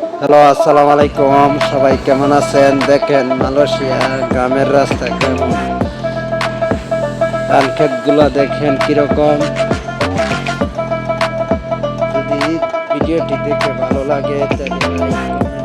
Hello আসসালামু আলাইকুম সবাই কেমন আছেন? দেখেন, মালয়েশিয়া গ্রামের রাস্তা কেমন? ক্ষেতগুলো দেখেন কীরকম? যদি ভিডিওটি দেখে ভালো লাগে, তাহলে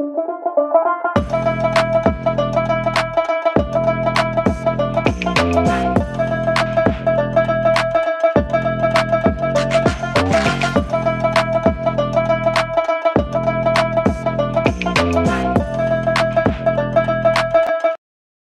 Música